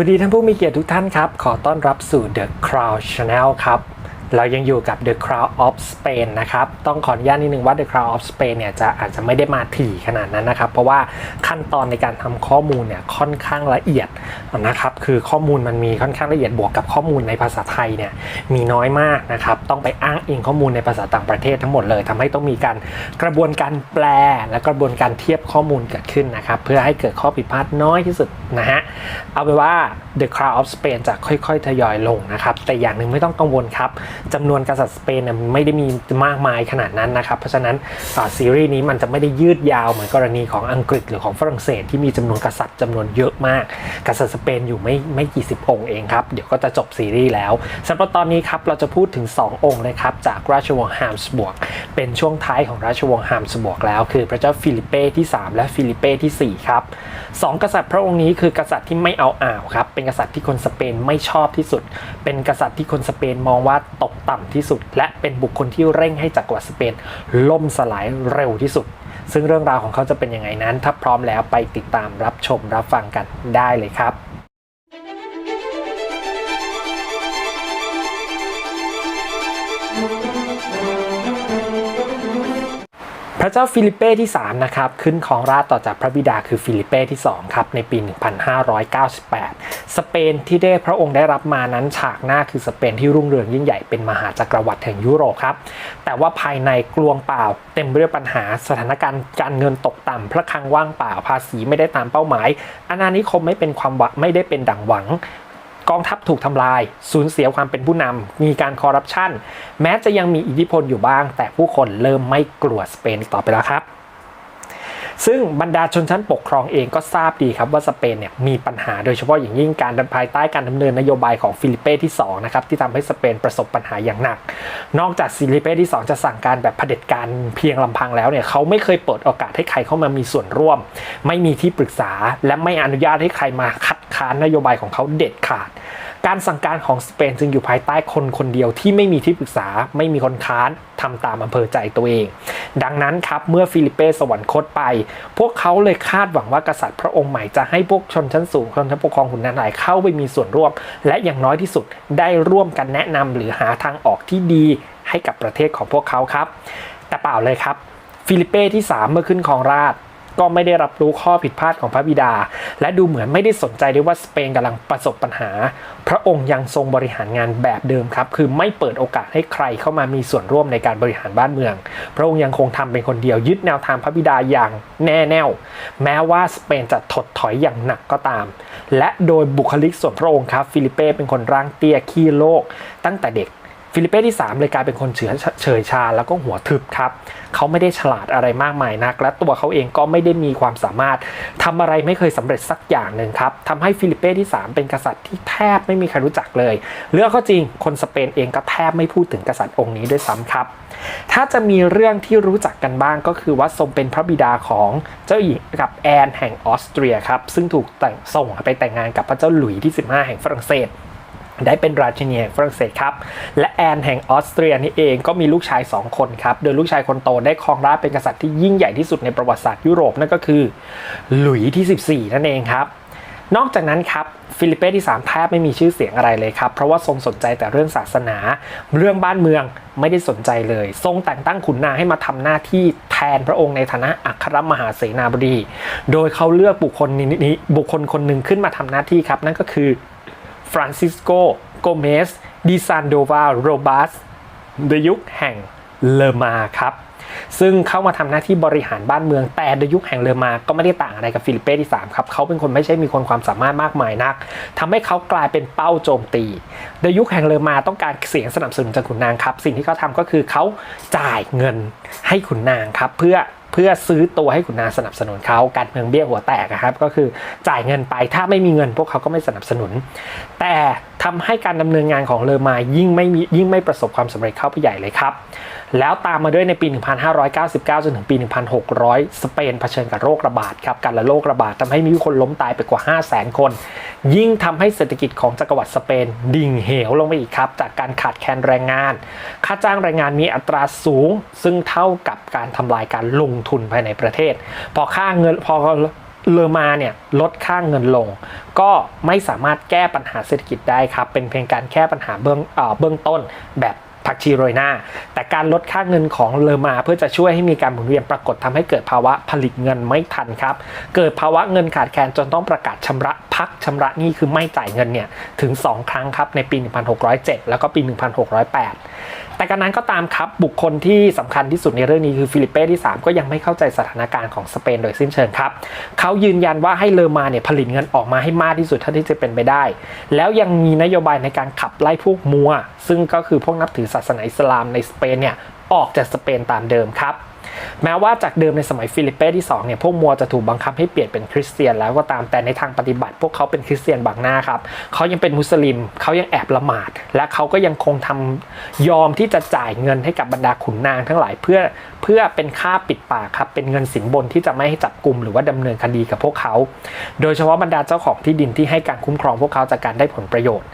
สวัสดีท่านผู้มีเกียรติทุกท่านครับ ขอต้อนรับสู่ The Crowd Channel ครับ เรายังอยู่กับ The Crown of Spain นะครับ ต้องขออนุญาตนิดนึงว่า The Crown of Spain เนี่ยจะอาจจะไม่ได้มาถี่ขนาดนั้นนะครับ เพราะว่าขั้นตอนในการทำข้อมูลเนี่ยค่อนข้างละเอียดนะครับ คือข้อมูลมันมีค่อนข้างละเอียดบวกกับข้อมูลในภาษาไทยเนี่ยมีน้อยมากนะครับ ต้องไปอ้างอิงข้อมูลในภาษาต่างประเทศทั้งหมดเลยทำให้ต้องมีการกระบวนการแปลและกระบวนการเทียบข้อมูลเกิดขึ้นนะครับ เพื่อให้เกิดข้อผิดพลาดน้อยที่สุดนะฮะ เอาไปว่า The Crown of Spain จะค่อยๆ ทยอยลงนะครับ แต่อย่างหนึ่งไม่ต้องกังวลครับจำนวนกษัตริย์สเปนเนี่ยไม่ได้มีมากมายขนาดนั้นนะครับ เพราะฉะนั้นซีรีส์นี้มันจะไม่ได้ยืดยาวเหมือนกรณีของอังกฤษหรือของฝรั่งเศสที่มีจำนวนกษัตริย์จำนวนเยอะมาก กษัตริย์สเปนอยู่ไม่ไม่กี่สิบองค์เองครับ เดี๋ยวก็จะจบซีรีส์แล้วสำหรับตอนนี้ครับเราจะพูดถึง 2 องค์เลยครับจากราชวงศ์ฮามสบวก เป็นช่วงท้ายของราชวงศ์ฮามสบวกแล้ว คือพระเจ้าฟิลิปเป้ที่ 3 และฟิลิปเป้ที่ 4 ครับสองกษัตริย์พระองค์นี้คือกษัตริย์ที่ไม่เอาอ่าวครับเป็นกษัตริย์ที่คนสเปนไม่ชอบที่สุด เป็นกษัตริย์ที่คนสเปนมองว่าตกต่ำที่สุด และเป็นบุคคลที่เร่งให้จักรวรรดิสเปนล่มสลายเร็วที่สุด ซึ่งเรื่องราวของเขาจะเป็นยังไงนั้น ถ้าพร้อมแล้วไปติดตามรับชมรับฟังกันได้เลยครับ ระเจ้าฟิลิปเป้ที่ 3 นะครับ ขึ้นครองราชต่อจากพระบิดาคือฟิลิปเป้ที่ 2 ครับ ในปี 1598 สเปนที่ได้พระองค์ได้รับมานั้นฉากหน้าคือสเปนที่รุ่งเรืองยิ่งใหญ่เป็นมหาจักรวรรดิแห่งยุโรปครับ แต่ว่าภายในกลวงเปล่า เต็มไปด้วยปัญหาสถานการณ์การเงินตกต่ำพระคลังว่างเปล่าภาษีไม่ได้ตามเป้าหมายอาณานิคมไม่เป็นความหวังไม่ได้เป็นดังหวัง กองทัพถูกทำลาย สูญเสียความเป็นผู้นำมีการคอร์รัปชันแม้จะยังมีอิทธิพลอยู่บ้าง แต่ผู้คนเริ่มไม่กลัวสเปนต่อไปแล้วครับ ซึ่งบรรดาชนชั้นปกครองเองก็ทราบดีครับว่าสเปนเนี่ยมีปัญหาโดยเฉพาะอย่างยิ่งการภายใต้การดำเนินนโยบายของฟิลิเป้ที่2นะครับที่ทำให้สเปนประสบปัญหาอย่างหนัก นอกจากฟิลิเป้ที่ 2 จะสั่งการแบบเผด็จการเพียงลำพังแล้วเนี่ยเขาไม่เคยเปิดโอกาสให้ใครเข้ามามีส่วนร่วม ไม่มีที่ปรึกษาและไม่อนุญาตให้ใครมาคัดค้านนโยบายของเขาเด็ดขาด การสั่งการของสเปนจึงอยู่ภายใต้คนคนเดียวที่ไม่มีที่ปรึกษาไม่มีคนค้านทำตามอำเภอใจตัวเอง ดังนั้นครับเมื่อฟิลิเป้สวรรคตไป พวกเขาเลยคาดหวังว่ากษัตริย์พระองค์ใหม่จะให้พวกชนชั้นสูงชนชั้นปกครองขุนนางหลายเข้าไปมีส่วนร่วม และอย่างน้อยที่สุดได้ร่วมกันแนะนำหรือหาทางออกที่ดีให้กับประเทศของพวกเขาครับ แต่เปล่าเลยครับ ฟิลิเป้ที่ 3 เมื่อขึ้นครองราช ก็ไม่ได้รับรู้ข้อผิดพลาดของพระบิดา และดูเหมือนไม่ได้สนใจด้วยว่าสเปนกำลังประสบปัญหา พระองค์ยังทรงบริหารงานแบบเดิมครับ คือไม่เปิดโอกาสให้ใครเข้ามามีส่วนร่วมในการบริหารบ้านเมือง พระองค์ยังคงทำเป็นคนเดียวยึดแนวทางพระบิดาอย่างแน่แน่วแม้ว่าสเปนจะถดถอยอย่างหนักก็ตาม และโดยบุคลิกส่วนพระองค์ครับฟิลิเป้เป็นคนร่างเตี้ยขี้โลก ตั้งแต่เด็ก ฟิลิเป้ที่ 3 เลยกลายเป็นคนเฉยเฉยชาแล้วก็หัวทึบครับเขาไม่ได้ฉลาดอะไรมากมายนัก และตัวเขาเองก็ไม่ได้มีความสามารถทำอะไรไม่เคยสำเร็จสักอย่างหนึ่งครับทำให้ฟิลิเป้ที่ 3 เป็นกษัตริย์ที่แทบไม่มีใครรู้จักเลยเรื่องก็จริงคนสเปนเองก็แทบไม่พูดถึงกษัตริย์องค์นี้ด้วยซ้ำครับ ถ้าจะมีเรื่องที่รู้จักกันบ้างก็คือว่าทรงเป็นพระบิดาของเจ้าหญิงกับแอนแห่งออสเตรียครับซึ่งถูกแต่งส่งไปแต่งงานกับพระเจ้าหลุยส์ที่ 15 แห่งฝรั่งเศส ได้เป็นราชินีแห่งฝรั่งเศสครับ และแอนแห่งออสเตรียนี่เองก็มีลูกชาย 2 คนครับ โดยลูกชายคนโตได้ครองราชเป็นกษัตริย์ที่ยิ่งใหญ่ที่สุดในประวัติศาสตร์ยุโรปนั่นก็คือหลุยส์ที่ 14 นั่นเองครับ นอกจากนั้นครับฟิลิปเป้ที่ 3 แทบไม่มีชื่อเสียงอะไรเลยครับ เพราะว่าทรงสนใจแต่เรื่องศาสนา เรื่องบ้านเมืองไม่ได้สนใจเลย ทรงแต่งตั้งขุนนางให้มาทำหน้าที่แทนพระองค์ในฐานะอัครมหาเสนาบดี โดยเขาเลือกบุคคลนี้บุคคลคนหนึ่งขึ้นมาทำหน้าที่ครับ นั่นก็คือ ฟรานซิสโกโกเมสดิซานโดวาโรบัสในยุคแห่งเลอมาครับ ซึ่งเข้ามาทำหน้าที่บริหารบ้านเมืองแต่ในยุคแห่งเลอมาก็ไม่ได้ต่างอะไรกับฟิลิปเป้ที่ 3 ครับ เขาเป็นคนไม่ใช่มีคนความสามารถมากมายนักทำให้เขากลายเป็นเป้าโจมตี ในยุคแห่งเลอมาต้องการเสียงสนับสนุนจากขุนนางครับ สิ่งที่เขาทำก็คือเขาจ่ายเงินให้ขุนนางครับ เพื่อ เพื่อซื้อตัวให้ขุนนาสนับสนุนเขาการเมืองเบี้ยหัวแตกนะครับ ก็คือจ่ายเงินไปถ้าไม่มีเงินพวกเขาก็ไม่สนับสนุน แต่ทำให้การดำเนินงานของเลอมายิ่งไม่มียิ่งไม่ประสบความสำเร็จเข้าไปใหญ่เลยครับแล้วตามมาด้วยในปี 1599 จนถึงปี 1600 สเปนเผชิญกับโรคระบาดครับการละโรคระบาดทำให้มีคนล้มตายไปกว่า 500,000 คน ยิ่งทำให้เศรษฐกิจของจักรวรรดิสเปน ดิ่งเหวลงไปอีกครับ จากการขาดแคลนแรงงาน ค่าจ้างแรงงานมีอัตราสูง ซึ่งเท่ากับการทำลายการลงทุนภายในประเทศ พอค่าเงินพอเลอมาเนี่ยลดค่าเงินลง ก็ไม่สามารถแก้ปัญหาเศรษฐกิจได้ครับ เป็นเพียงการแก้ปัญหาเบื้องเอเบื้องต้นแบบ ผักชีโรยหน้า แต่การลดค่าเงินของเลอมาเพื่อจะช่วยให้มีการหมุนเวียนปรากฏทำให้เกิดภาวะผลิตเงินไม่ทันครับ เกิดภาวะเงินขาดแคลนจนต้องประกาศชำระ พักชำระหนี้คือไม่จ่ายเงินเนี่ยถึง 2 ครั้งครับในปี 1607 แล้วก็ปี 1608 แต่การนั้นก็ตามครับบุคคลที่สำคัญที่สุดในเรื่องนี้คือฟิลิปเป้ที่ 3 ก็ยังไม่เข้าใจสถานการณ์ของสเปนโดยสิ้นเชิงครับเขายืนยันว่าให้เลอมาเนี่ยผลิตเงินออกมาให้มากที่สุดเท่าที่จะเป็นไปได้ แล้วยังมีนโยบายในการขับไล่พวกมัว ซึ่งก็คือพวกนับถือศาสนาอิสลามในสเปนเนี่ยออกจากสเปนตามเดิมครับ แม้ว่าจากเดิมในสมัยฟิลิปเป้ที่2เนี่ยพวกมัวจะถูกบังคับให้เปลี่ยนเป็นคริสเตียนแล้วก็ตามแต่ในทางปฏิบัติ พวกเขาเป็นคริสเตียนบางหน้าครับเขายังเป็นมุสลิมเขายังแอบละหมาด และเขาก็ยังคงทำยอมที่จะจ่ายเงินให้กับบรรดาขุนนางทั้งหลายเพื่อเพื่อเป็นค่าปิดปากครับเป็นเงินสินบนที่จะไม่ให้จับกลุ่มหรือว่าดำเนินคดีกับพวกเขา โดยเฉพาะบรรดาเจ้าของที่ดินที่ให้การคุ้มครองพวกเขาจากการได้ผลประโยชน์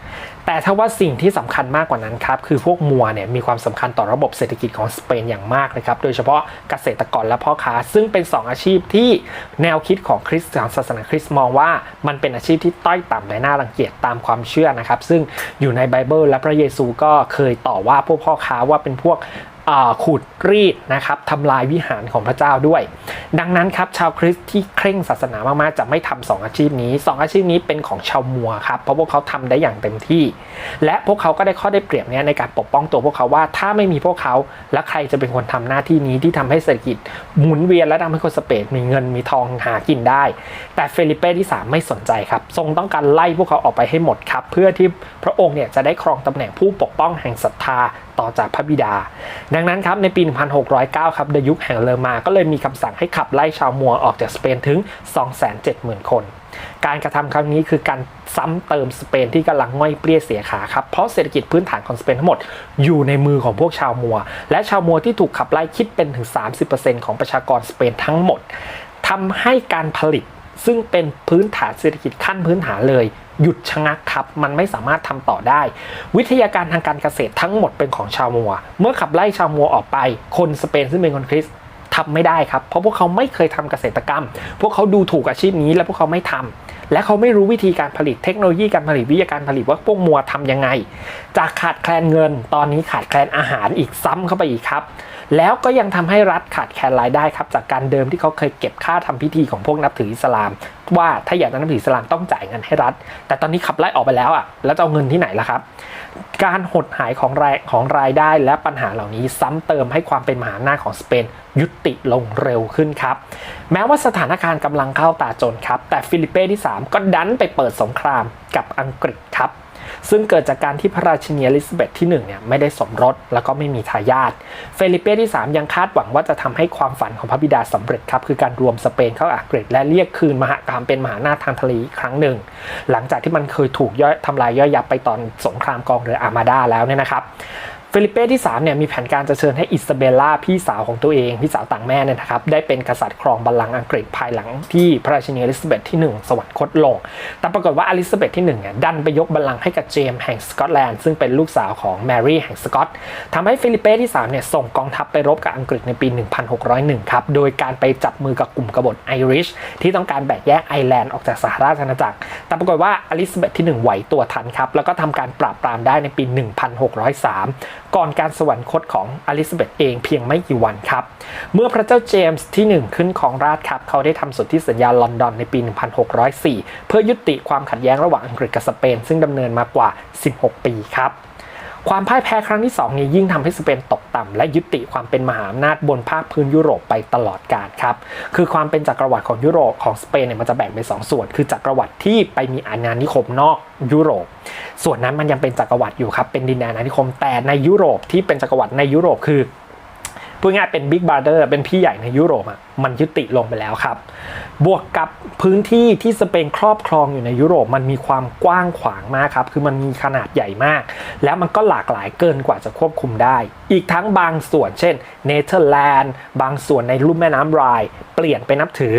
แต่ถ้าว่าสิ่งที่สำคัญมากกว่านั้นครับ คือพวกมัวเนี่ยมีความสำคัญต่อระบบเศรษฐกิจของสเปนอย่างมากเลยครับ โดยเฉพาะเกษตรกรและพ่อค้า ซึ่งเป็น 2 อาชีพที่แนวคิดของคริสต์ศาสนาคริสต์มองว่ามันเป็นอาชีพที่ต้อยต่ำและน่ารังเกียจตามความเชื่อนะครับ ซึ่งอยู่ในไบเบิลและพระเยซูก็เคยต่อว่าพวกพ่อค้าว่าเป็นพวก ขูดรีดนะครับทำลายวิหารของพระเจ้าด้วย ดังนั้นครับชาวคริสต์ที่เคร่งศาสนามากๆ จะไม่ทำสองอาชีพนี้สองอาชีพนี้เป็นของชาวมัวครับเพราะพวกเขาทำได้อย่างเต็มที่ และพวกเขาก็ได้ข้อได้เปรียบเนี้ยในการปกป้องตัวพวกเขาว่าถ้าไม่มีพวกเขาและใครจะเป็นคนทำหน้าที่นี้ที่ทำให้เศรษฐกิจหมุนเวียนและทำให้คนสเปนมีเงินมีทองหากินได้ แต่เฟลิเป้ที่ 3 ไม่สนใจครับทรงต้องการไล่พวกเขาออกไปให้หมดครับเพื่อที่พระองค์เนี่ยจะได้ครองตำแหน่งผู้ปกป้องแห่งศรัทธา ต่อจากพระบิดา ดังนั้นครับในปี 1609 ครับในยุคแห่งเลอมา ก็เลยมีคำสั่งให้ขับไล่ชาวมัวออกจากสเปนถึง 270,000 คน การกระทำครั้งนี้คือการซ้ำเติมสเปนที่กำลังง่อยเปรี้ยเสียขาครับ เพราะเศรษฐกิจพื้นฐานของสเปนทั้งหมดอยู่ในมือของพวกชาวมัว และชาวมัวที่ถูกขับไล่คิดเป็นถึง 30%ของประชากรสเปนทั้งหมดทำให้การผลิต ซึ่งเป็นพื้นฐานเศรษฐกิจขั้นพื้นฐานเลย หยุดชะงักครับ มันไม่สามารถทำต่อได้ วิทยาการทางการเกษตรทั้งหมดเป็นของชาวมัว เมื่อขับไล่ชาวมัวออกไป คนสเปนซึ่งเป็นคนคริสต ทำไม่ได้ครับ เพราะพวกเขาไม่เคยทำเกษตรกรรม พวกเขาดูถูกอาชีพนี้ และพวกเขาไม่ทำและเขาไม่รู้วิธีการผลิตเทคโนโลยีการผลิตวิทยาการผลิตว่าพวกมัวทำยังไง จากขาดแคลนเงิน ตอนนี้ขาดแคลนอาหารอีกซ้ำเข้าไปอีกครับ แล้วก็ยังทำให้รัฐขาดแคลนรายได้ครับ จากการเดิมที่เขาเคยเก็บค่าทำพิธีของพวกนับถืออิสลาม ว่าถ้าอยากจะนับถืออิสลามต้องจ่ายเงินให้รัฐ แต่ตอนนี้ขับไล่ออกไปแล้วอะแล้วจะเอาเงินที่ไหนล่ะครับ การหดหายของรายของรายได้และปัญหาเหล่านี้ซ้ำเติมให้ความเป็นมหาอำนาจของสเปนยุติลงเร็วขึ้นครับ แม้ว่าสถานการณ์กำลังเข้าตาจนครับ แต่ฟิลิปเป้ที่ 3 ก็ดันไปเปิดสงครามกับอังกฤษครับ ซึ่งเกิดจากการที่พระราชินีอลิซาเบธที่1เนี่ยไม่ได้สมรสแล้วก็ไม่มีทายาทเฟลิเป้ที่ 3 ยังคาดหวังว่าจะทำให้ความฝันของพระบิดาสำเร็จครับ คือการรวมสเปนเข้าอังกฤษและเรียกคืนมหากรรมเป็นมหาอำนาจทางทะเลอีกครั้งหนึ่ง หลังจากที่มันเคยถูกย่อยทำลายย่อยยับไปตอนสงครามกองเรืออาร์มาดาแล้วเนี่ยนะครับ ฟิลิปเป้ที่3เนี่ยมีแผนการจะเชิญให้อิซาเบลล่าพี่สาวของตัวเอง พี่สาวต่างแม่เนี่ยนะครับได้เป็นกษัตริย์ครองบัลลังก์อังกฤษภายหลังที่พระราชินีอลิซาเบธที่ 1 สวรรคตลง แต่ปรากฏว่าอลิซาเบธที่1เนี่ยดันไปยกบัลลังก์ให้กับเจมส์แห่งสกอตแลนด์ซึ่งเป็นลูกสาวของแมรี่แห่งสกอตทำให้ฟิลิปเป้ที่3เนี่ยส่งกองทัพไปรบกับอังกฤษในปี 1601 ครับ โดยการไปจับมือกับกลุ่มกบฏไอริชที่ต้องการแบ่งแยกไอร์แลนด์ออกจากสหราชอาณาจักร แต่ปรากฏว่าอลิซาเบธที่ 1 ไหวตัวทันครับ แล้วก็ทำการปราบปรามได้ในปี 1603 ก่อนการสวรรคตของอลิซาเบธเองเพียงไม่กี่วันครับ เมื่อพระเจ้าเจมส์ที่ 1 ขึ้นของราชครับ เขาได้ทำสนธิสัญญาลอนดอนในปี 1604 เพื่อยุติความขัดแย้งระหว่างอังกฤษกับสเปน ซึ่งดำเนินมากว่า 16 ปีครับ ความพ่ายแพ้ครั้งที่2นี้ยิ่งทำให้สเปนตกต่ำและยุติความเป็นมหาอำนาจบนภาคพื้นยุโรปไปตลอดกาลครับ คือความเป็นจักรวรรดิของยุโรปของสเปนเนี่ยมันจะแบ่งเป็นสองส่วน คือจักรวรรดิที่ไปมีอาณานิคมนอกยุโรป ส่วนนั้นมันยังเป็นจักรวรรดิอยู่ครับ เป็นดินแดนอาณานิคม แต่ในยุโรปที่เป็นจักรวรรดิในยุโรปคือ พูดง่ายเป็นบิ๊กบ r เ t อร์เป็นพี่ใหญ่ในยุโรปอะมันยุติลงไปแล้วครับ บวกกับพื้นที่ที่สเปนครอบครองอยู่ในยุโรปมันมีความกว้างขวางมากครับ คือมันมีขนาดใหญ่มาก แล้วมันก็หลากหลายเกินกว่าจะควบคุมได้ อีกทั้งบางส่วนเช่นเนเธอร์แลนด์บางส่วนในลุ่มแม่น้ำไรน์เปลี่ยนไปนับถือ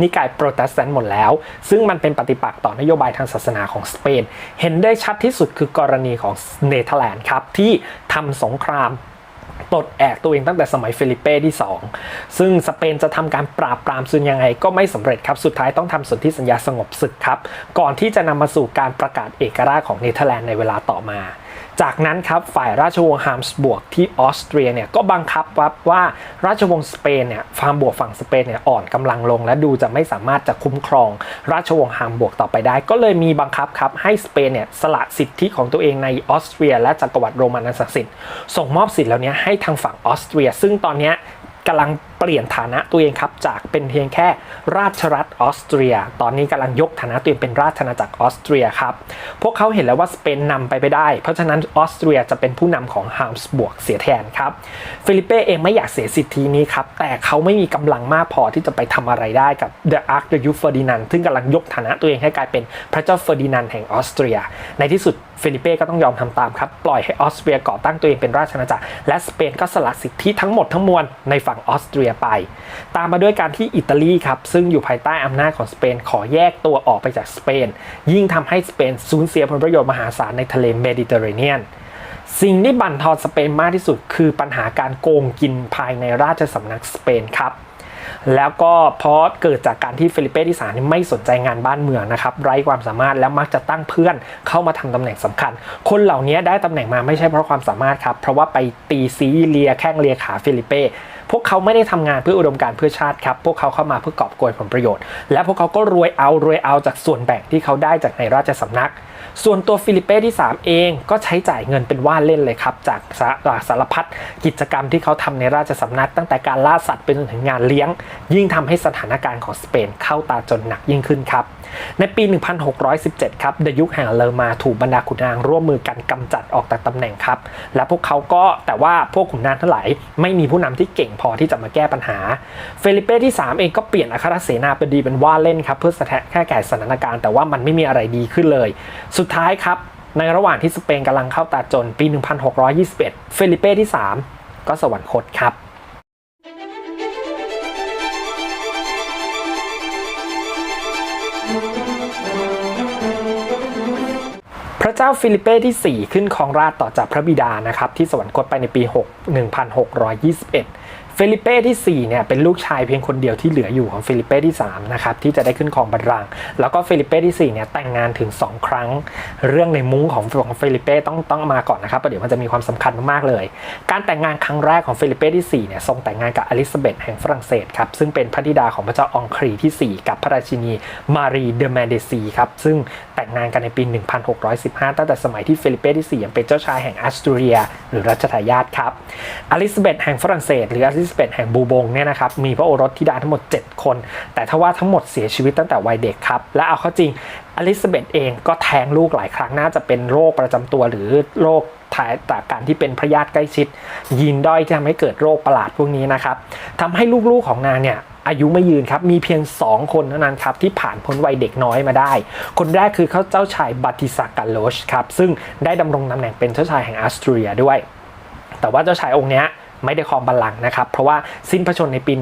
นิกายโปรเตสแตนต์หมดแล้ว ซึ่งมันเป็นปฏิปักษ์ต่อนโยบายทางศาสนาของสเปน เห็นได้ชัดที่สุดคือกรณีของเนเธอร์แลนด์ครับ ที่ทำสงคราม ปลดแอกตัวเองตั้งแต่สมัยฟิลิปเป้ที่ 2 ซึ่งสเปนจะทำการปราบปรามซุนยังไงก็ไม่สำเร็จครับ สุดท้ายต้องทำสนธิสัญญาสงบศึกครับ ก่อนที่จะนำมาสู่การประกาศเอกราชของเนเธอร์แลนด์ในเวลาต่อมา จากนั้นครับฝ่ายราชวงศ์ฮามสบวกที่ออสเตรียเนี่ยก็บังคับว่าวาราชวงศ์สเปนเนี่ยฟาร์มบวกฝั่งสเปนเนี่ยอ่อนกำลังลง และดูจะไม่สามารถจะคุ้มครอง ราชวงศ์ฮามบวกต่อไปได้ ก็เลยมีบังคับครับให้สเปนเนี่ยสละสิทธิของตัวเองในออสเตรีย และจักรวรรดิโรมันศักดิ์สิทธิ์ส่งมอบสิทธิ์เหล่านี้ให้ทางฝั่งออสเตรียซึ่งตอนนี้กำลัง เปลี่ยนฐานะตัวเองครับจากเป็นเพียงแค่ราชรัฐออสเตรีย ตอนนี้กำลังยกฐานะตัวเองเป็นราชอาณาจักรออสเตรียครับ พวกเขาเห็นแล้วว่าสเปนนำไปไม่ได้ เพราะฉะนั้นออสเตรียจะเป็นผู้นำของฮามสบวกเสียแทนครับฟิลิเป้เองไม่อยากเสียสิทธินี้ครับ แต่เขาไม่มีกำลังมากพอที่จะไปทำอะไรได้กับ The Ark the Duke Ferdinand ซึ่งกำลังยกฐานะตัวเองให้กลายเป็นพระเจ้าเฟอร์ดินานด์แห่งออสเตรีย ในที่สุดฟิลิเป้ก็ต้องยอมทำตามครับ ปล่อยให้ออสเตรียก่อตั้งตัวเองเป็นราชอาณาจักร และสเปนก็สละสิทธิทั้งหมดทั้งมวลในฝั่งออสเตรียไป ตามมาด้วยการที่อิตาลีครับ ซึ่งอยู่ภายใต้อำนาจของสเปนขอแยกตัวออกไปจากสเปน ยิ่งทำให้สเปนสูญเสียผลประโยชน์มหาศาลในทะเลเมดิเตอร์เรเนียนสิ่งที่บั่นทอนสเปนมากที่สุด คือปัญหาการโกงกินภายในราชสำนักสเปนครับ แล้วก็เพราะเกิดจากการที่เฟลิเป้ที่สามไม่สนใจงานบ้านเมืองนะครับ ไร้ความสามารถแล้วมักจะตั้งเพื่อนเข้ามาทำตำแหน่งสำคัญ คนเหล่านี้ได้ตำแหน่งมาไม่ใช่เพราะความสามารถครับ เพราะว่าไปตีซีเลียแข้งเลียขาเฟลิเป้ พวกเขาไม่ได้ทำงานเพื่ออุดมการเพื่อชาติครับ พวกเขาเข้ามาเพื่อกอบโกยผลประโยชน์ และพวกเขาก็รวยเอารวยเอาจากส่วนแบ่งที่เขาได้จากในราชสำนัก ส่วนตัวฟิลิเป้ที่ 3 เองก็ใช้จ่ายเงินเป็นว่าเล่นเลยครับ จากสาจากสารพัดกิจกรรมที่เขาทำในราชสำนัก ตั้งแต่การล่าสัตว์ไปจนถึงงานเลี้ยง ยิ่งทำให้สถานการณ์ของสเปนเข้าตาจนหนักยิ่งขึ้นครับ ในปี 1617 ครับเดยุคแห่งเลอมาถูกบรรดาขุนนางร่วมมือกันกำจัดออกจากตำแหน่งครับ และพวกเขาก็แต่ว่าพวกขุนนางทั้งหลายไม่มีผู้นำที่เก่งพอที่จะมาแก้ปัญหาเฟลิเป้ที่ 3 เองก็เปลี่ยนอัครเสนาบดีเป็นว่าเล่นครับเพื่อสะแค่แก่สถานการณ์แต่ว่ามันไม่มีอะไรดีขึ้นเลยสุดท้ายครับ ในระหว่างที่สเปนกำลังเข้าตาจนปี 1621 เฟลิเป้ที่ 3 ก็สวรรคตครับพระเจ้าฟิลิเป้ที่ 4 ขึ้นครองราชต่อจากพระบิดานะครับที่สวรรคตไปในปี 6 1621เฟลิเป้ที่ 4 เนี่ย เป็นลูกชายเพียงคนเดียวที่เหลืออยู่ของฟิลิเป้ที่ 3 นะครับ ที่จะได้ขึ้นครองบัลลังก์แล้วก็เฟลิเป้ที่ 4 เนี่ย แต่งงานถึง 2 ครั้ง เรื่องในมุ้งของของเฟลิเป้ต้องต้องมาก่อนนะครับประเดี๋ยวมันจะมีความสำคัญมากๆเลย การแต่งงานครั้งแรกของเฟลิเป้ที่ 4 เนี่ย ทรงแต่งงานกับอลิซาเบธแห่งฝรั่งเศสครับ ซึ่งเป็นพระธิดาของพระเจ้าองครีที่ 4 กับพระราชินีมารีเดอแมนเดซีครับ ซึ่งแต่งงานกันในปี 1615 ตั้งแต่สมัยที่เฟลิเป้ที่ 4 ยังเป็นเจ้าชายแห่งอัสตูเรีย หรือรัชทายาทครับอลิซาเบธแห่งฝรั่งเศสหรืออลิซาเบธแห่งบูบงเนี่ยนะครับมีพระโอรสธิดาทั้งหมด 7 คน แต่ทว่าทั้งหมดเสียชีวิตตั้งแต่วัยเด็กครับ และเอาเข้าจริงอลิซาเบธเองก็แท้งลูกหลายครั้งน่าจะเป็นโรคประจำตัวหรือโรคถ่ายจากการที่เป็นพระญาติใกล้ชิด ยีนด้อยที่ทำให้เกิดโรคประหลาดพวกนี้นะครับทำให้ลูกๆของนางเนี่ยอายุไม่ยืนครับมีเพียง 2 คนเท่านั้นครับที่ผ่านพ้นวัยเด็กน้อยมาได้ คนแรกคือเขาเจ้าชายบัติสากาโลชครับซึ่งได้ดำรงตำแหน่งเป็นเจ้าชายแห่งออสเตรียด้วย แต่ว่าเจ้าชายองค์เนี้ย ไม่ได้ครองบัลลังก์นะครับ เพราะว่าสิ้นพระชนในปี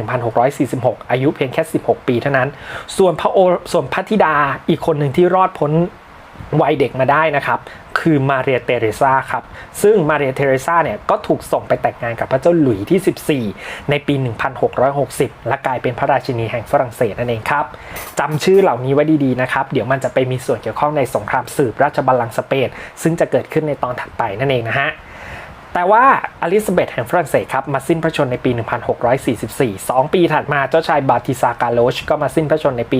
1646 อายุเพียงแค่ 16 ปีเท่านั้น ส่วนพระโอส่วนพระธิดาอีกคนหนึ่งที่รอดพ้นวัยเด็กมาได้นะครับคือมาเรียเตเรซาครับ ซึ่งมาเรียเตเรซาเนี่ยก็ถูกส่งไปแต่งงานกับพระเจ้าหลุยที่ 14 ในปี 1660 และกลายเป็นพระราชินีแห่งฝรั่งเศสนั่นเองครับจำชื่อเหล่านี้ไว้ดีๆนะครับ เดี๋ยวมันจะไปมีส่วนเกี่ยวข้องในสงครามสืบราชบัลลังก์สเปนซึ่งจะเกิดขึ้นในตอนถัดไปนั่นเองนะฮะ แต่ว่าอลิซาเบธแห่งฝรั่งเศสครับมาสิ้นพระชนในปี 1644 2 ปีถัดมาเจ้าชายบาติซากาโลชก็มาสิ้นพระชนในปี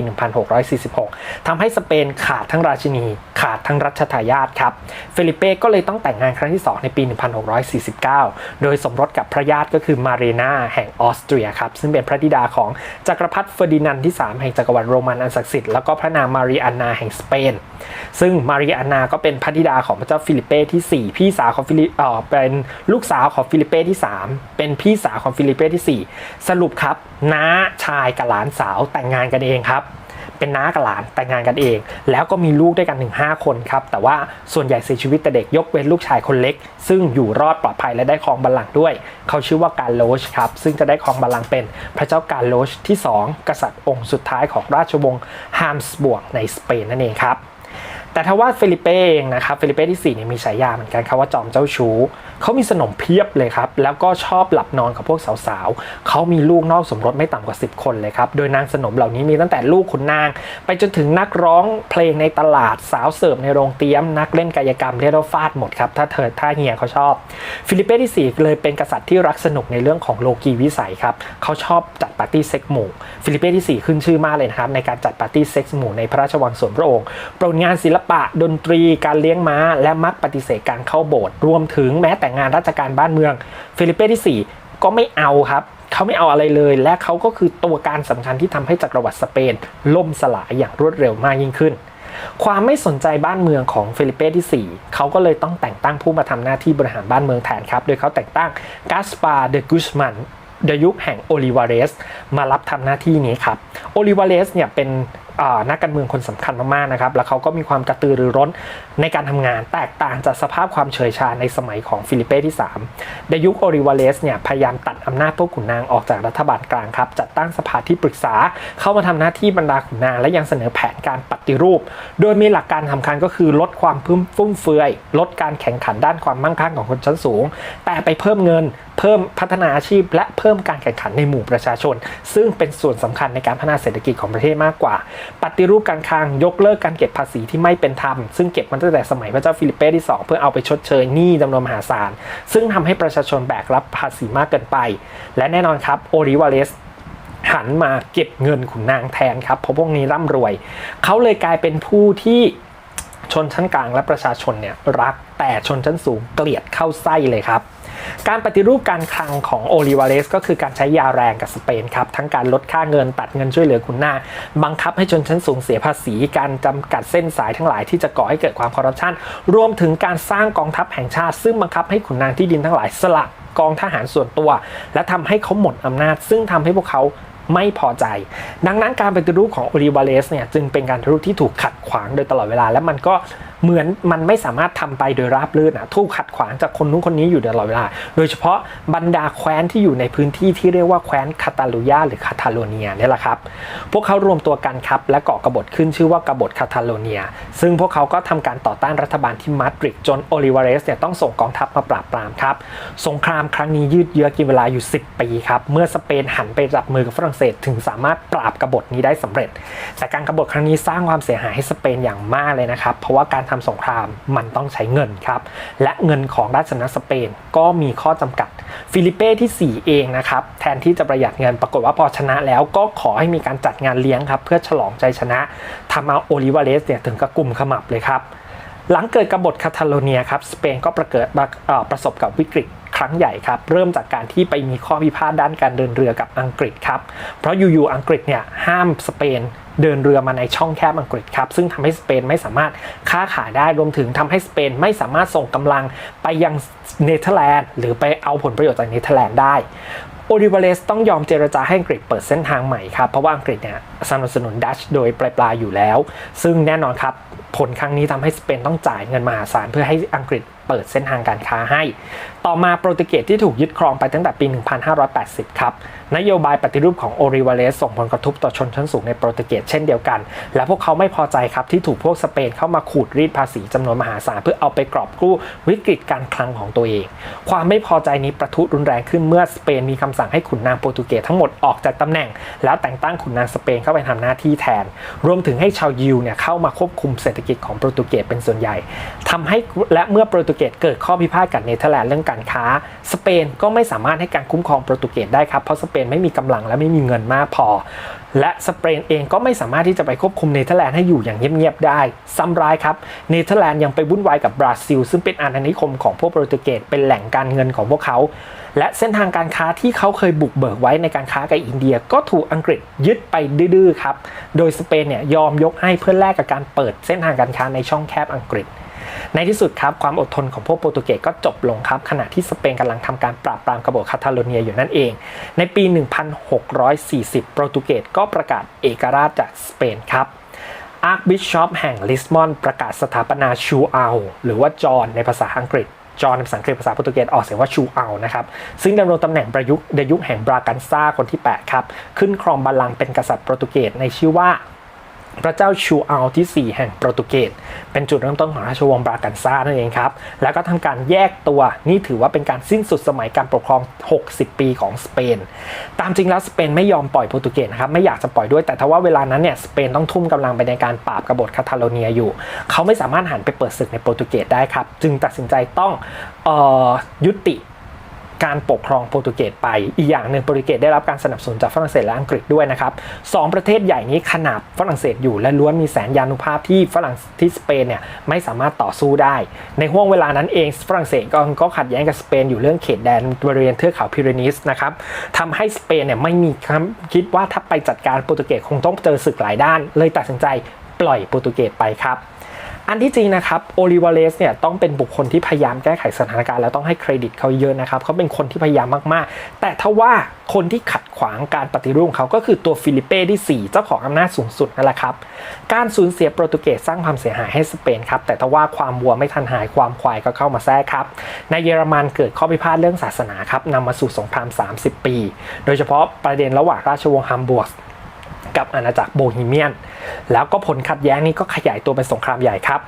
1646ทำให้สเปนขาดทั้งราชินี ขาดทั้งรัชทายาทครับเฟลิเป้ก็เลยต้องแต่งงานครั้งที่ 2 ในปี 1649 โดยสมรสกับพระญาติก็คือมาเรนาแห่งออสเตรียครับซึ่งเป็นพระธิดาของจักรพรรดิเฟอร์ดินานด์ที่ 3 แห่งจักรวรรดิโรมันอันศักดิ์สิทธิ์แล้วก็พระนางมารีอันาแห่งสเปนซึ่งมารีอันาก็เป็นพระธิดาของพระเจ้าฟิลิเป้ที่ 4 พี่สาวของฟิลิเออเป็นลูกสาวของฟิลิเป้ที่ 3 เป็นพี่สาวของฟิลิเป้ที่ 4 สรุปครับน้าชายกับหลานสาวแต่งงานกันเองครับ เป็นน้ากับหลานแต่งงานกันเอง แล้วก็มีลูกด้วยกันถึง5คนครับ แต่ว่าส่วนใหญ่เสียชีวิตแต่เด็กยกเว้นลูกชายคนเล็ก ซึ่งอยู่รอดปลอดภัยและได้ครองบัลลังก์ด้วย เขาชื่อว่าการโลชครับ ซึ่งจะได้ครองบัลลังก์เป็นพระเจ้าการโลชที่ 2 กษัตริย์องค์สุดท้ายของราชวงศ์ฮามสบวกในสเปนนั่นเองครับ แต่ถ้าว่าเฟลิเป้เองนะครับเฟลิเป้ที่4เนี่ยมีฉายาเหมือนกันครับว่าจอมเจ้าชู้เขามีสนมเพียบเลยครับ แล้วก็ชอบหลับนอนกับพวกสาวๆเขามีลูกนอกสมรสไม่ต่ำกว่า 10 คนเลยครับ โดยนางสนมเหล่านี้มีตั้งแต่ลูกขุนนาง ไปจนถึงนักร้องเพลงในตลาดสาวเสิร์ฟในโรงเตรียม นักเล่นกายกรรมเรียกว่าฟาดหมดครับถ้าเธอถ้าเฮียเขาชอบ ฟิลิเป้ที่ 4 เลยเป็นกษัตริย์ที่รักสนุกในเรื่องของโลกีวิสัยครับเขาชอบจัดปาร์ตี้เซ็กหมู่ฟิลิเป้ที่ 4 ขึ้นชื่อมากเลยนะครับในการจัดปาร์ตี้เซ็กหมู่ในพระราชวังส่วนพระองค์โปรดงานศิลปะดนตรีการเลี้ยงม้า และมักปฏิเสธการเข้าโบสถ์รวมถึงแม้แต่งานราชการบ้านเมือง ฟิลิเป้ที่ 4 ก็ไม่เอาครับเขาไม่เอาอะไรเลย และเขาก็คือตัวการสำคัญที่ทำให้จักรวรรดิสเปน ล่มสลายอย่างรวดเร็วมากยิ่งขึ้น ความไม่สนใจบ้านเมืองของเฟลิเป้ที่ 4 เขาก็เลยต้องแต่งตั้งผู้มาทำหน้าที่บริหารบ้านเมืองแทนครับ โดยเขาแต่งตั้งกาสปาเดกุสมันเดยุคแห่งโอลิวาเรส มารับทำหน้าที่นี้ครับ โอลิวาเรสเนี่ยเป็น นักการเมืองคนสำคัญมากๆนะครับ แล้วเขาก็มีความกระตือรือร้นในการทำงานแตกต่างจากสภาพความเฉยชาในสมัยของฟิลิเป้ที่3ในยุคโอริวาเลสเนี่ยพยายามตัดอำนาจพวกขุนนางออกจากรัฐบาลกลางครับ จัดตั้งสภาที่ปรึกษา เข้ามาทำหน้าที่บรรดาขุนนาง และยังเสนอแผนการปฏิรูป โดยมีหลักการสำคัญก็คือลดความพึ่มฟุ่มเฟือย ลดการแข่งขันด้านความมั่งคั่งของคนชั้นสูง แต่ไปเพิ่มเงิน เพิ่มพัฒนาอาชีพ และเพิ่มการแข่งขันในหมู่ประชาชน ซึ่งเป็นส่วนสำคัญในการพัฒนาเศรษฐกิจของประเทศมากกว่า ปฏิรูปการคลังยกเลิกการเก็บภาษีที่ไม่เป็นธรรม ซึ่งเก็บมาตั้งแต่สมัยพระเจ้าฟิลิปเป้ที่ 2 เพื่อเอาไปชดเชยหนี้จำนวนมหาศาล ซึ่งทำให้ประชาชนแบกรับภาษีมากเกินไป และแน่นอนครับโอริวาเลสหันมาเก็บเงินขุนนางแทนครับเพราะพวกนี้ร่ำรวย เขาเลยกลายเป็นผู้ที่ชนชั้นกลางและประชาชนเนี่ยรักแต่ชนชั้นสูงเกลียดเข้าไส้เลยครับ การปฏิรูปการคลังของโอลิวาเลสก็คือการใช้ยาแรงกับสเปนครับ ทั้งการลดค่าเงินตัดเงินช่วยเหลือขุณหนนาบังคับให้ชนชั้นสูงเสียภาษี การจำกัดเส้นสายทั้งหลายที่จะก่อให้เกิดความคอร์รัปชันรวมถึงการสร้างกองทัพแห่งชาติ ซึ่งบังคับให้ขุนนางที่ดินทั้งหลายสละกองทหารส่วนตัว และทำให้เขาหมดอำนาจ ซึ่งทำให้พวกเขาไม่พอใจ ดังนั้นการปฏิรูปของโอลิวาเลสเนี่ยจึงเป็นการปฏิรูปที่ถูกขัดขวางโดยตลอดเวลา และมันก็ เหมือนมันไม่สามารถทำไปโดยราบรื่นนะถูกขัดขวางจากคนนู้นคนนี้อยู่ตลอดเวลา โดยเฉพาะบรรดาแคว้นที่อยู่ในพื้นที่ที่เรียกว่าแคว้นคาตาลูญาหรือคาทาโลเนียนี่แหละครับ พวกเขารวมตัวกันครับและก่อกบฏขึ้นชื่อว่ากบฏคาทาโลเนีย ซึ่งพวกเขาก็ทำการต่อต้านรัฐบาลที่มาดริดจนโอลิวาเรสเนี่ยต้องส่งกองทัพมาปราบปรามครับ สงครามครั้งนี้ยืดเยื้อกินเวลาอยู่ 10 ปีครับเมื่อสเปนหันไปจับมือกับฝรั่งเศส ถึงสามารถปราบกบฏนี้ได้สำเร็จ แต่การกบฏครั้งนี้สร้างความเสียหายให้สเปนอย่างมากเลยนะครับเพราะว่าการทำสงครามมันต้องใช้เงินครับ และเงินของราชสำนักสเปนก็มีข้อจำกัด ฟิลิเป้ที่ 4 เองนะครับ แทนที่จะประหยัดเงินปรากฏว่าพอชนะแล้วก็ขอให้มีการจัดงานเลี้ยงครับ เพื่อฉลองใจชนะทำเอาโอลิวาเลสเนี่ยถึงกับกลุ่มขมับเลยครับหลังเกิดกบฏคาทาโลเนียครับสเปนก็ประเกิดประสบกับวิกฤตครั้งใหญ่ครับ เริ่มจากการที่ไปมีข้อพิพาทด้านการเดินเรือกับอังกฤษครับ เพราะอยู่ๆอังกฤษเนี่ยห้ามสเปน เดินเรือมาในช่องแคบอังกฤษครับซึ่งทำให้สเปนไม่สามารถค้าขายได้รวมถึงทำให้สเปนไม่สามารถส่งกำลังไปยังเนเธอร์แลนด์หรือไปเอาผลประโยชน์จากเนเธอร์แลนด์ได้โอลิวเลสต้องยอมเจรจาให้อังกฤษเปิดเส้นทางใหม่ครับ เพราะว่าอังกฤษเนี่ยสนับสนุนดัชโดยปลายๆอยู่แล้ว ซึ่งแน่นอนครับ ผลครั้งนี้ทำให้สเปนต้องจ่ายเงินมหาศาลเพื่อให้อังกฤษ เปิดเส้นทางการค้าให้ ต่อมาโปรตุเกสที่ถูกยึดครองไปตั้งแต่ปี 1580 ครับ นโยบายปฏิรูปของโอริวาเลสส่งผลกระทบต่อชนชั้นสูงในโปรตุเกสเช่นเดียวกัน และพวกเขาไม่พอใจครับที่ถูกพวกสเปนเข้ามาขูดรีดภาษีจำนวนมหาศาลเพื่อเอาไปกรอบกู้วิกฤตการคลังของตัวเอง ความไม่พอใจนี้ประทุรุนแรงขึ้นเมื่อสเปนมีคำสั่งให้ขุนนางโปรตุเกสทั้งหมดออกจากตำแหน่ง แล้วแต่งตั้งขุนนางสเปนเข้าไปทำหน้าที่แทน รวมถึงให้ชาวยิวเนี่ยเข้ามาควบคุมเศรษฐกิจของโปรตุเกสเป็นส่วนใหญ่ทำให้และเมื่อโปรตุเกสเกิดข้อพิพาทกับเนเธอร์แลนด์เรื่องการค้า สเปนก็ไม่สามารถให้การคุ้มครองโปรตุเกสได้ครับ เพราะสเปนไม่มีกำลังและไม่มีเงินมากพอ และสเปนเองก็ไม่สามารถที่จะไปควบคุมเนเธอร์แลนด์ให้อยู่อย่างเงียบๆได้ซ้ำร้ายครับเนเธอร์แลนด์ยังไปวุ่นวายกับบราซิล ซึ่งเป็นอาณานิคมของพวกโปรตุเกสเป็นแหล่งการเงินของพวกเขา และเส้นทางการค้าที่เขาเคยบุกเบิกไว้ในการค้ากับอินเดีย ก็ถูกอังกฤษยึดไปดื้อๆครับโดยสเปนเนี่ยยอมยกให้เพื่อแลกกับการเปิดเส้นทางการค้าในช่องแคบอังกฤษ ในที่สุดครับความอดทนของพวกโปรตุเกสก็จบลงครับขณะที่สเปนกำลังทำการปราบปรามกบฏคาทาโลเนียอยู่นั่นเอง ในปี 1640 โปรตุเกสก็ประกาศเอกราชจากสเปนครับอาร์คบิชอปแห่งลิสบอนประกาศสถาปนาชูอัลหรือว่าจอห์นในภาษาอังกฤษจอห์นในภาษาอังกฤษภาษาโปรตุเกสออกเสียงว่าชูอัลนะครับ ซึ่งดำรงตำแหน่งประยุกต์ในยุคแห่งบรากันซาคนที่ 8 ครับ ขึ้นครองบัลลังก์เป็นกษัตริย์โปรตุเกสในชื่อว่า พระเจ้าชูอัลที่ 4 แห่งโปรตุเกสเป็นจุดเริ่มต้นของราชวงศ์บรากันซานั่นเองครับ แล้วก็ทำการแยกตัวนี่ถือว่าเป็นการสิ้นสุดสมัยการปกครอง 60 ปีของสเปน ตามจริงแล้วสเปนไม่ยอมปล่อยโปรตุเกสนะครับไม่อยากจะปล่อยด้วยแต่ทว่าเวลานั้นเนี่ยสเปนต้องทุ่มกำลังไปในการปราบกบฏคาทาโลเนียอยู่ เขาไม่สามารถหันไปเปิดศึกในโปรตุเกสได้ครับ จึงตัดสินใจต้องออยุติ การปกครองโปรตุเกสไป อีกอย่างหนึ่งโปรตุเกสได้รับการสนับสนุนจากฝรั่งเศสและอังกฤษด้วยนะครับสองประเทศใหญ่นี้ขนาบฝรั่งเศสอยู่และล้วนมีแสนยานุภาพที่ฝรั่งที่สเปนเนี่ยไม่สามารถต่อสู้ได้ ในห่วงเวลานั้นเองฝรั่งเศสก็ก็ขัดแย้งกับสเปนอยู่เรื่องเขตแดนบริเวณเทือกเขาพิเรนีสนะครับทำให้สเปนเนี่ยไม่มีค,คิดว่าถ้าไปจัดการโปรตุเกสคงต้องเจอศึกหลายด้าน เลยตัดสินใจปล่อยโปรตุเกสไปครับ อันที่จริงนะครับโอลิวาเลสเนี่ยต้องเป็นบุคคลที่พยายามแก้ไขสถานการณ์แล้วต้องให้เครดิตเขาเยอะนะครับเขาเป็นคนที่พยายามมากๆ แต่ถ้าว่าคนที่ขัดขวางการปฏิรูปเขาก็คือตัวฟิลิเป้ที่ 4 เจ้าของอำนาจสูงสุดนั่นแหละครับ การสูญเสียโปรตุเกสสร้างความเสียหายให้สเปนครับ แต่ถ้าว่าความวัวไม่ทันหายความควายก็เข้ามาแทรกครับ ในเยอรมันเกิดข้อพิพาทเรื่องศาสนาครับนำมาสู่สงคราม 30 ปี โดยเฉพาะประเด็นระหว่างราชวงศ์ฮัมบวร์กกับอาณาจักรโบฮีเมียน แล้วก็ผลขัดแย้งนี้ก็ขยายตัวเป็นสงครามใหญ่ครับ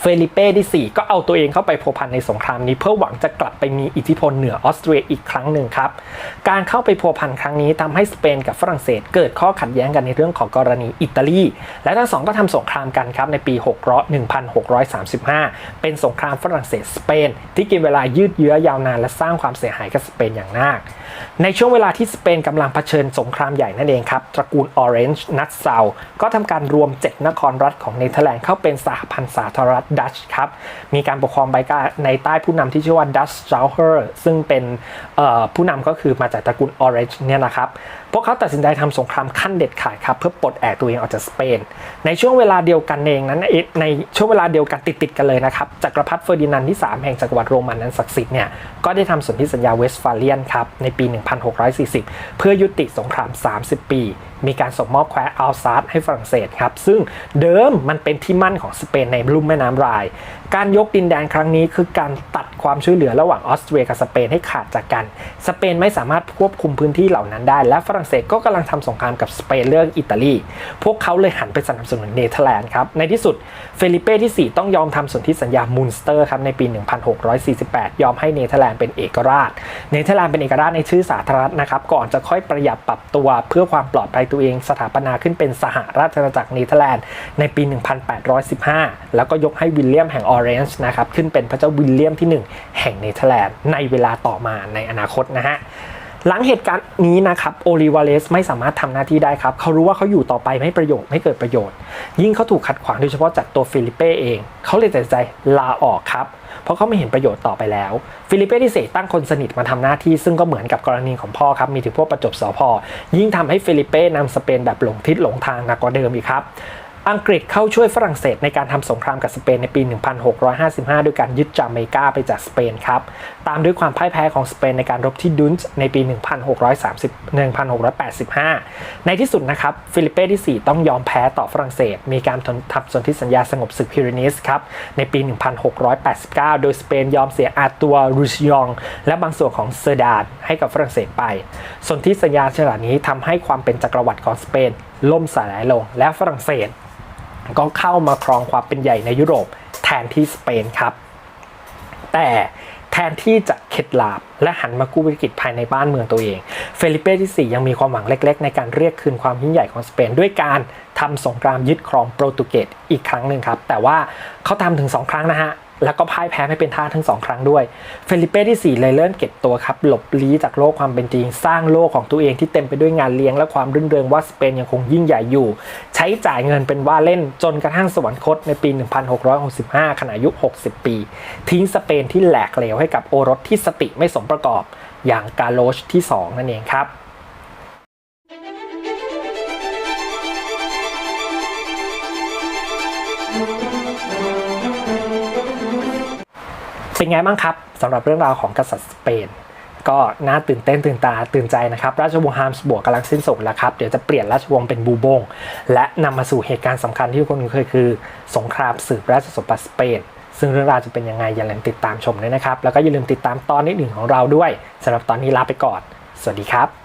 เฟลิเป้ที่ 4 ก็เอาตัวเองเข้าไปพัวพันในสงครามนี้ เพื่อหวังจะกลับไปมีอิทธิพลเหนือออสเตรียอีกครั้งหนึ่งครับ การเข้าไปพัวพันครั้งนี้ทำให้สเปนกับฝรั่งเศส เกิดข้อขัดแย้งกันในเรื่องของกรณีอิตาลี และทั้งสองก็ทำสงครามกันครับในปี1635 เป็นสงครามฝรั่งเศสสเปน ที่กินเวลายืดเยื้อยาวนานและสร้างความเสียหายกับสเปนอย่างมาก ในช่วงเวลาที่สเปนกำลังเผชิญสงครามใหญ่นั่นเองครับตระกูลออเรนจ์นัตเซาก็ทำการรวม 7 นครรัฐของเนเธอร์แลนด์เข้าเป็นสหพันธ์สาธารณฐดัชครับ มีการปกครองใบกาในใต้ผู้นำที่ชื่อว่าดัชเจ u เฮอร์ซึ่งเป็นผู้นำก็คือมาจากตระกูลออเรนจ์เนี่ยนะครับ พวกเขาตัดสินใจทำสงครามขั้นเด็ดขาดครับเพื่อปลดแอกตัวเองออกจากสเปน ในช่วงเวลาเดียวกันเองนั้นในช่วงเวลาเดียวกันติดๆกันเลยนะครับจักรพรรดิเฟอร์ดินานด์ที่ 3 แห่งจักรวรรดิโรมันนั้นศักดิ์สิทธิ์เนี่ยก็ได้ทำสนธิสัญญาเวสต์ฟาเลียนครับในปี 1640 เพื่อยุติสงคราม 30 ปี มีการส่งมอบแคว้นอัลซาร์ให้ฝรั่งเศสครับซึ่งเดิมมันเป็นที่มั่นของสเปนในลุ่มแม่น้ำไรน์ การยกดินแดนครั้งนี้คือการตัดความช่วยเหลือระหว่างออสเตรียกับสเปนให้ขาดจากกัน สเปนไม่สามารถควบคุมพื้นที่เหล่านั้นได้ และฝรั่งเศสก็กำลังทำสงครามกับสเปนเรื่องอิตาลี พวกเขาเลยหันไปสนับสนุนเนเธอร์แลนด์ครับ ในที่สุดเฟลิเป้ที่ 4 ต้องยอมทำสนธิสัญญามูนสเตอร์ครับในปี 1648 ยอมให้เนเธอร์แลนด์เป็นเอกราช เนเธอร์แลนด์เป็นเอกราชในชื่อสาธารณรัฐนะครับก่อนจะค่อยประหยัดปรับตัวเพื่อความปลอดภัยตัวเอง สถาปนาขึ้นเป็นสหราชอาณาจักรเนเธอร์แลนด์ในปี 1815 แล้วก็ยกให้วิลเลียมแห่งออเรนจ์นะครับขึ้นเป็นพระเจ้าวิลเลียมที่ 1 แห่งเนเธอร์แลนด์ในเวลาต่อมาในอนาคตนะฮะหลังเหตุการณ์นี้นะครับโอลิวาเลสไม่สามารถทำหน้าที่ได้ครับ เขารู้ว่าเขาอยู่ต่อไปไม่ประโยชน์ไม่เกิดประโยชน์ ยิ่งเขาถูกขัดขวางโดยเฉพาะจากตัวฟิลิเป้เอง เขาเลยตัดใจลาออกครับ เพราะเขาไม่เห็นประโยชน์ต่อไปแล้ว ฟิลิเป้ที่เสตั้งคนสนิทมาทำหน้าที่ซึ่งก็เหมือนกับกรณีของพ่อครับ มีถึงพวกประจบสอพอยิ่งทำให้ฟิลิเป้นำสเปนแบบหลงทิศหลงทางหนักกว่าเดิมอีกครับ อังกฤษเข้าช่วยฝรั่งเศสในการทำสงครามกับสเปนในปี 1655 ด้วยการยึดจาเมกาไปจากสเปนครับ ตามด้วยความพ่ายแพ้ของสเปนในการรบที่ดุนส์ในปี 1630 1685 ในที่สุดนะครับ ฟิลิปเป้ที่ 4 ต้องยอมแพ้ต่อฝรั่งเศส มีการทำสนธิสัญญาสงบศึกพิเรนีสครับในปี 1689 โดยสเปนยอมเสียอาตัวรูชยอง และบางส่วนของเซอร์ดานให้กับฝรั่งเศสไป สนธิสัญญาฉบับนี้ทำให้ความเป็นจักรวรรดิของสเปนล่มสลายลงและฝรั่งเศส ก็เข้ามาครองความเป็นใหญ่ในยุโรปแทนที่สเปนครับ แต่แทนที่จะเข็ดหลาบและหันมากู้วิกฤตภายในบ้านเมืองตัวเอง เฟลิเป้ที่ 4 ยังมีความหวังเล็ก ๆ ในการเรียกคืนความยิ่งใหญ่ของสเปน ด้วยการทำสงครามยึดครองโปรตุเกสอีกครั้งหนึ่งครับ แต่ว่าเขาทำถึง 2 ครั้งนะฮะ แล้วก็พ่ายแพ้ไม่เป็นท่าทั้งสองครั้งด้วย เฟลิเป้ที่ 4 เลยเริ่มเก็บตัวครับ หลบลี้จากโลกความเป็นจริง สร้างโลกของตัวเองที่เต็มไปด้วยงานเลี้ยงและความรื่นเริงว่าสเปนยังคงยิ่งใหญ่อยู่ ใช้จ่ายเงินเป็นว่าเล่นจนกระทั่งสวรรคตในปี 1665 ขณะอายุ 60 ปี ทิ้งสเปนที่แหลกเหลวให้กับโอรสที่สติไม่สมประกอบ อย่างกาโลชที่ 2 นั่นเองครับ เป็นไงบ้างครับสำหรับเรื่องราวของกษัตริย์สเปน ก็น่าตื่นเต้นตื่นตาตื่นใจนะครับ ราชวงศ์ฮามส์บวกกำลังสิ้นสุดแล้วครับ เดี๋ยวจะเปลี่ยนราชวงศ์เป็นบูบง และนำมาสู่เหตุการณ์สำคัญที่ทุกคนเคยคือ สงครามสืบราชสมบัติสเปนซึ่งเรื่องราวจะเป็นยังไงอย่าลืมติดตามชมด้วยนะครับ แล้วก็อย่าลืมติดตามตอนนี้หนึ่งของเราด้วยสำหรับตอนนี้ลาไปก่อน สวัสดีครับ